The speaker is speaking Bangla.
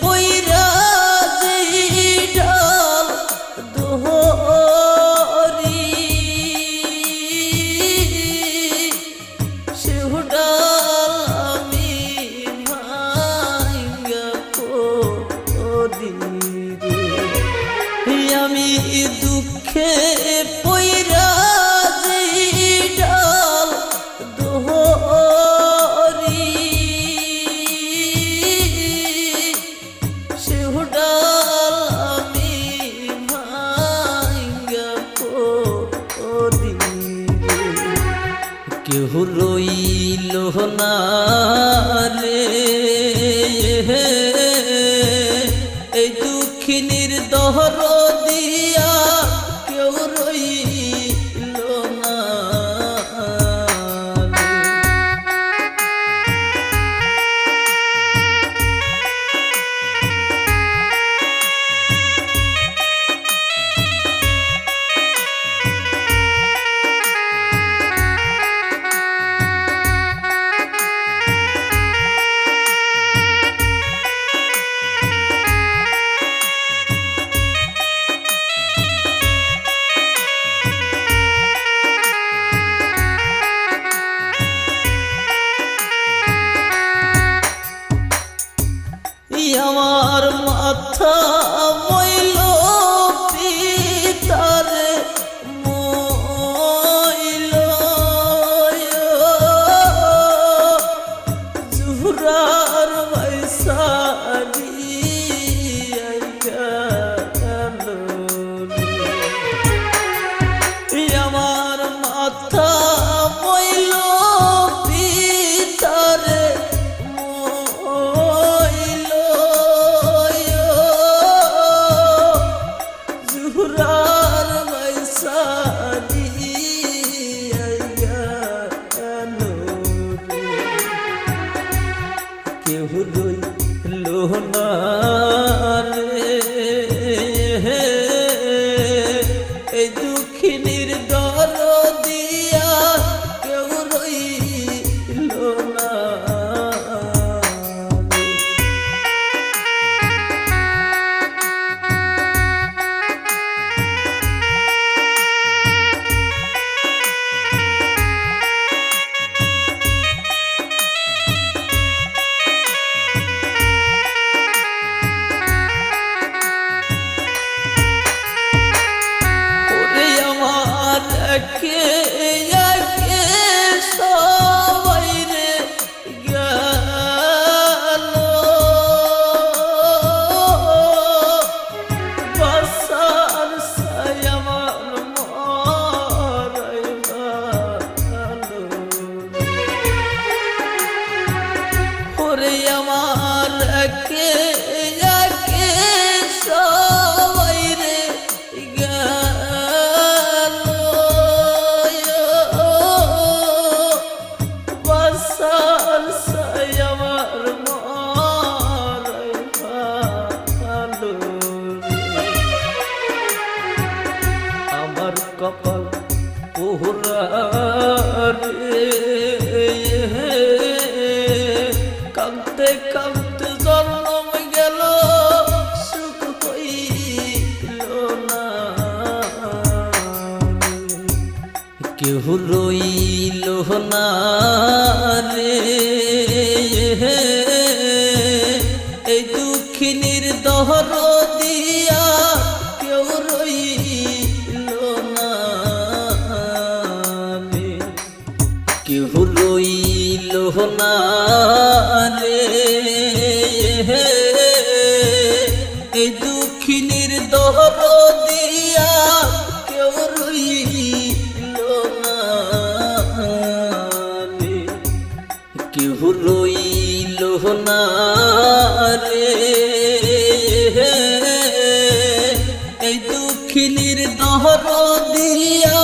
puira না রে। এই দুঃখিনীর দহর দিয়া কেউ রই copo না রে। এই দুঃখিনীর দিয়া কেউ রইল কেউ রইল রে। দিয়া